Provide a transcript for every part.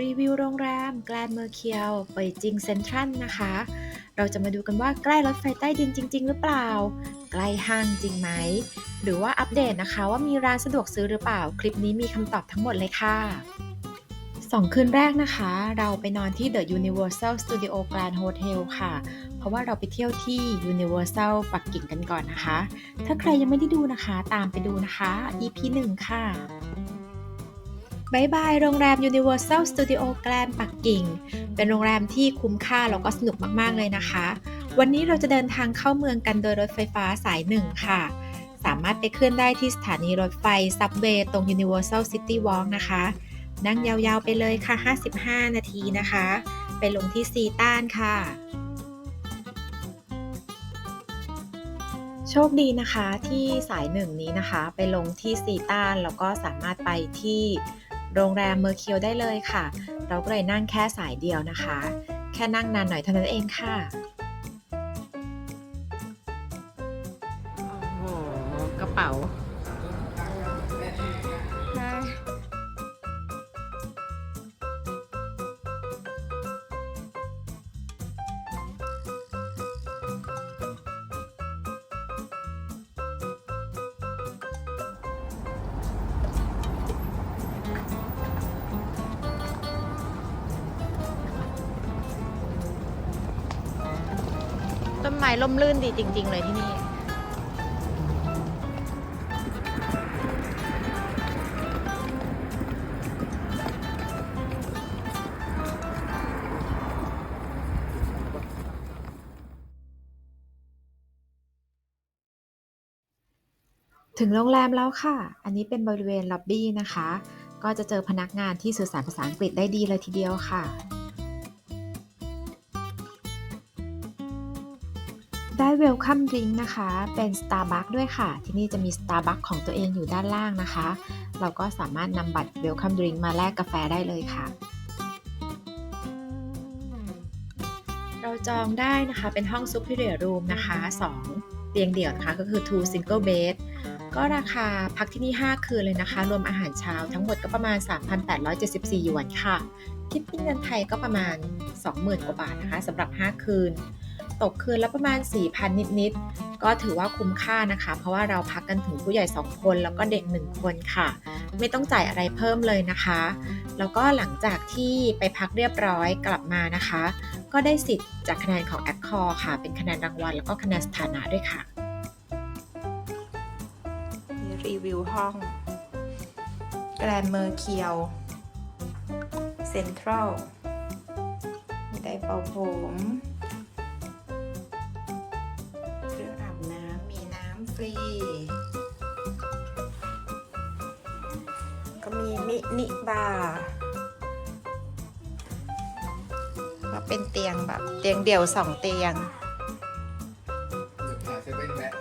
รีวิวโรงแรมแกลนเมอร์เคียวเป่ยจิงเซ็นทรัลนะคะ เราจะมาดูกันว่าใกล้รถไฟใต้ดินจริง ๆ หรือเปล่า ใกล้ห้างจริงไหม หรือว่าอัปเดตนะคะว่ามีร้านสะดวกซื้อหรือเปล่า คลิปนี้มีคำตอบทั้งหมดเลยค่ะสองคืนแรกนะคะ เราไปนอนที่ The Universal Studio Grand Hotel ค่ะ เพราะว่าเราไปเที่ยวที่ Universal ปักกิ่งกันก่อนนะคะ ถ้าใครยังไม่ได้ดูนะคะ ตามไปดูนะคะ EP 1 ค่ะ บายบายโรงแรม Universal Studio Grand ปักกิ่ง เป็นโรงแรมที่คุ้มค่าแล้วก็สนุกมากๆเลยนะคะ วันนี้เราจะเดินทางเข้าเมืองกันโดยรถไฟฟ้าสายหนึ่งค่ะ สามารถไปขึ้นได้ที่สถานีรถไฟซับเวย์ตรง Universal City Walk นะคะ นั่งยาวๆไปเลยค่ะ 55 นาทีนะคะ ไปลงที่ซีต้านค่ะโชคดีนะคะที่สายหนึ่งนี้นะคะ ไปลงที่ซีต้านแล้วก็สามารถไปที่ โรงแรมเมอร์เคียวได้เลยค่ะ เราก็เลยนั่งแค่สายเดียวนะคะ แค่นั่งนานหน่อยเท่านั้นเองค่ะโอ้โหกระเป๋า ไม้ร่มรื่นดีจริง ๆ เลยที่นี่ ถึงโรงแรมแล้วค่ะ อันนี้เป็นบริเวณล็อบบี้นะคะ ก็จะเจอพนักงานที่สื่อสารภาษาอังกฤษได้ดีเลยทีเดียวค่ะ ได้เวลคัมดริงนะคะ เป็น Starbucks ด้วยค่ะ ที่นี่จะมี Starbucks ของตัวเองอยู่ด้านล่างนะคะ เราก็สามารถนำบัตรเวลคัมดริงมาแลกกาแฟได้เลยค่ะ เราจองได้นะคะ เป็นห้อง Superior Room นะคะ 2 เตียงเดี่ยวนะคะ ก็คือ two single bed ก็ราคาพักที่นี่ 5 คืนเลยนะคะ รวมอาหารเช้าทั้งหมดก็ประมาณ 3,874หยวนค่ะ คิดเป็นเงินไทยก็ประมาณ 20,000 กว่าบาทนะคะสำหรับ 5 คืน ตกคืนละประมาณ 4,000 นิดๆ ก็ถือว่าคุ้มค่านะคะ เพราะว่าเราพักกันถึงผู้ใหญ่ 2 คนแล้วก็เด็ก 1 คนค่ะ ไม่ต้องจ่ายอะไรเพิ่มเลยนะคะ แล้วก็หลังจากที่ไปพักเรียบร้อยกลับมานะคะ ก็ได้สิทธิ์จากคะแนนของแอปคอร์ค่ะ เป็นคะแนนรางวัลแล้วก็คะแนนสถานะด้วยค่ะรีวิวห้องแกรนเมอร์เคียวเซ็นทรัลมีไดร์เป่าผม ก็มีมินิบาร์ก็เป็นเตียงแบบ เตียงเดี่ยวสองเตียง เดี๋ยวพาเซเว่นแวะ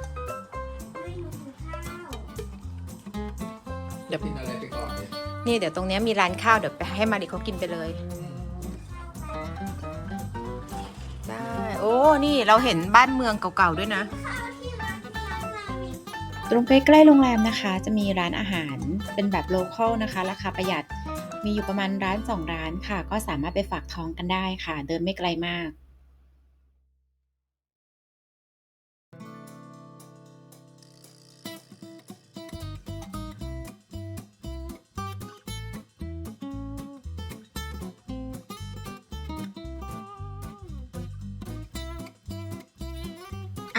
เดี๋ยวกินอะไรไปก่อนเนี่ยนี่เดี๋ยวตรงเนี้ยมีร้านข้าวเดี๋ยวไปให้มาริเขากินไปเลย ได้ โอ้ นี่เราเห็นบ้านเมืองเก่าๆด้วยนะ ตรงใกล้ๆโรงแรมนะคะ จะมีร้านอาหารเป็นแบบโลคอลนะคะ ราคาประหยัดมีอยู่ประมาณร้านสองร้านค่ะ ก็สามารถไปฝากท้องกันได้ค่ะ เดินไม่ไกลมาก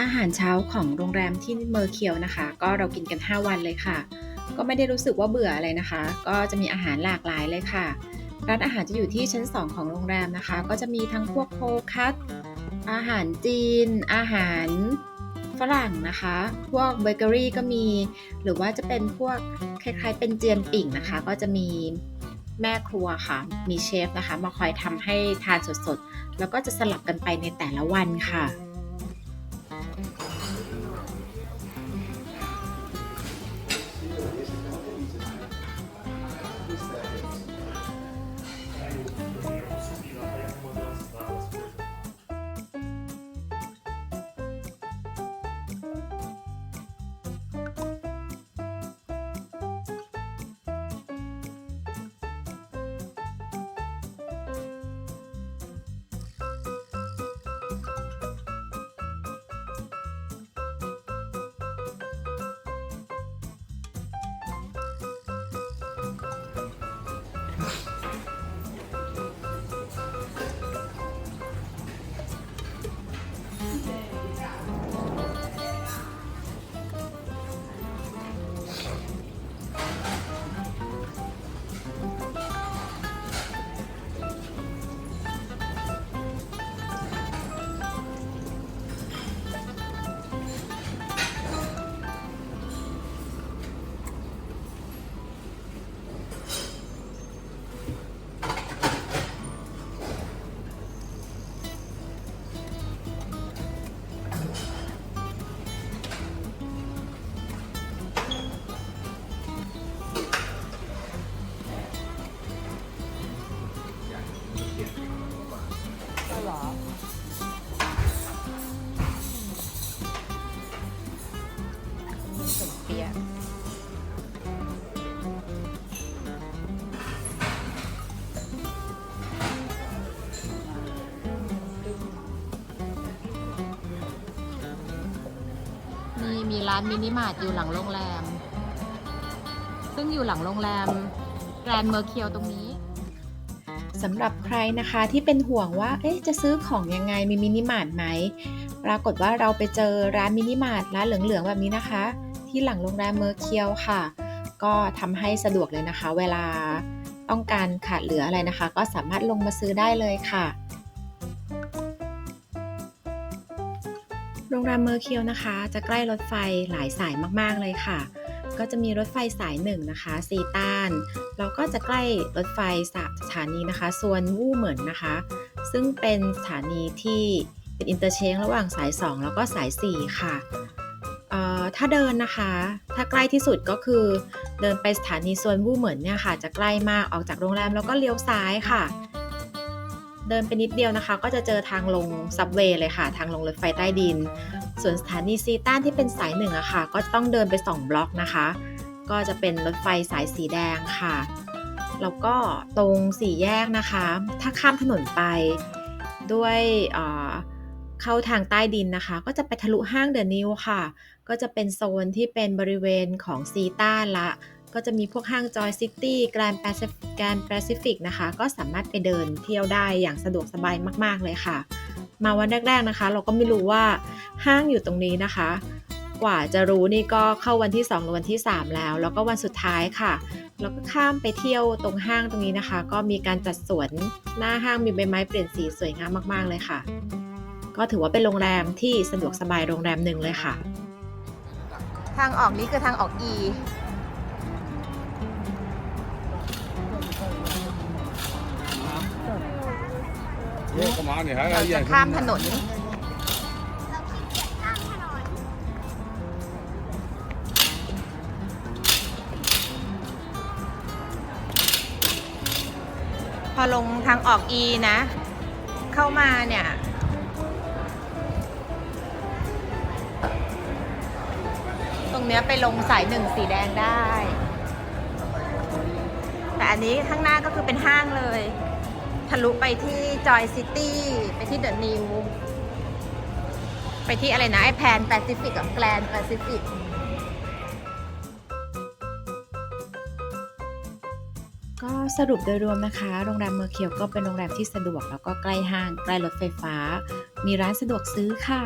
อาหารเช้าของโรงแรมที่เมอร์เคียวนะคะ ก็เรากินกัน 5 วันเลยค่ะ ก็ไม่ได้รู้สึกว่าเบื่ออะไรนะคะ ก็จะมีอาหารหลากหลายเลยค่ะ ร้านอาหารจะอยู่ที่ชั้น 2 ของโรงแรมนะคะ ก็จะมีทั้งพวกโคคัตอาหารจีน อาหารฝรั่งนะคะ พวกเบเกอรี่ก็มี หรือว่าจะเป็นพวกคล้ายๆ เป็นเจียนปิ่งนะคะ ก็จะมีแม่ครัวค่ะ มีเชฟนะคะ มาคอยทำให้ทานสดๆ แล้วก็จะสลับกันไปในแต่ละวันค่ะ มีร้านมินิมาร์ทอยู่หลังโรงแรม ซึ่งอยู่หลังโรงแรมแกรนเมอร์เคียวตรงนี้สำหรับใครนะคะที่เป็นห่วงว่าเอ๊ะจะซื้อของยังไงมีมินิมาร์ทไหมปรากฏว่าเราไปเจอร้านมินิมาร์ทร้านเหลืองๆแบบนี้นะคะ ที่หลังโรงแรมเมอร์เคียวค่ะ ก็ทำให้สะดวกเลยนะคะ เวลาต้องการขาดเหลืออะไรนะคะ ก็สามารถลงมาซื้อได้เลยค่ะ รงแรมเมอร์เคียวนะคะ จะใกล้รถไฟหลายสายมากๆเลยค่ะ ก็จะมีรถไฟสายหนึ่งนะคะซีตาน แล้วก็จะใกล้รถไฟสสถานีนะคะส่วนวู่เหมินนะคะ ซึ่งเป็นสถานีที่เป็นอินเตอร์เชงระหว่างสาย 2 แล้วก็สาย 4 ค่ะเอ่อถ้าเดินนะคะ ถ้าใกล้ที่สุดก็คือเดินไปสถานีส่วนวู่เหมินเนี่ยค่ะ จะใกล้มากออกจากโรงแรมแล้วก็เลี้ยวซ้ายค่ะ เดินไปนิดเดียวนะคะ ก็จะเจอทางลงซับเวย์เลยค่ะ ทางลงรถไฟใต้ดิน ส่วนสถานีซีต้านที่เป็นสายหนึ่งอะค่ะ ก็ต้องเดินไป 2 บล็อกนะคะ ก็จะเป็นรถไฟสายสีแดงค่ะแล้วก็ตรงสี่แยกนะคะ ถ้าข้ามถนนไปด้วยเเข้าทางใต้ดินนะคะ ก็จะไปทะลุห้างเดอะนิวค่ะ ก็จะเป็นโซนที่เป็นบริเวณของซีต้านละ ก็จะมีพวกห้างจอยซิตี้แกรนแปซิแกรนแปซิฟิกนะคะ ก็สามารถไปเดินเที่ยวได้อย่างสะดวกสบายมาก ๆ เลยค่ะ มาวันแรก ๆนะคะ เราก็ไม่รู้ว่าห้างอยู่ตรงนี้นะคะ กว่าจะรู้นี่ก็เข้าวันที่2หรือวันที่ 3 แล้ว แล้วก็วันสุดท้ายค่ะแล้วก็ข้ามไปเที่ยวตรงห้างตรงนี้นะคะ ก็มีการจัดสวนหน้าห้างมีใบไม้เปลี่ยนสีสวยงามมากๆเลยค่ะ ก็ถือว่าเป็นโรงแรมที่สะดวกสบายโรงแรมหนึ่งเลยค่ะ ทางออกนี้คือทางออก E เราจะข้ามถนนพอลงทางออก E นะ เข้ามาเนี่ย ตรงเนี้ยไปลงสายหนึ่งสีแดงได้ แต่อันนี้ข้างหน้าก็คือเป็นห้างเลยะลุไปที่จอยซิตี้ไปที่เดอะนิวไปที่อะไรนะไอแพนแปซิฟิกกับแกลนแปซิฟิกก็สรุปโดยรวมนะคะ โรงแรมเมอร์เคียวก็เป็นโรงแรมที่สะดวก แล้วก็ใกล้ห้าง ใกล้รถไฟฟ้า มีร้านสะดวกซื้อค่ะ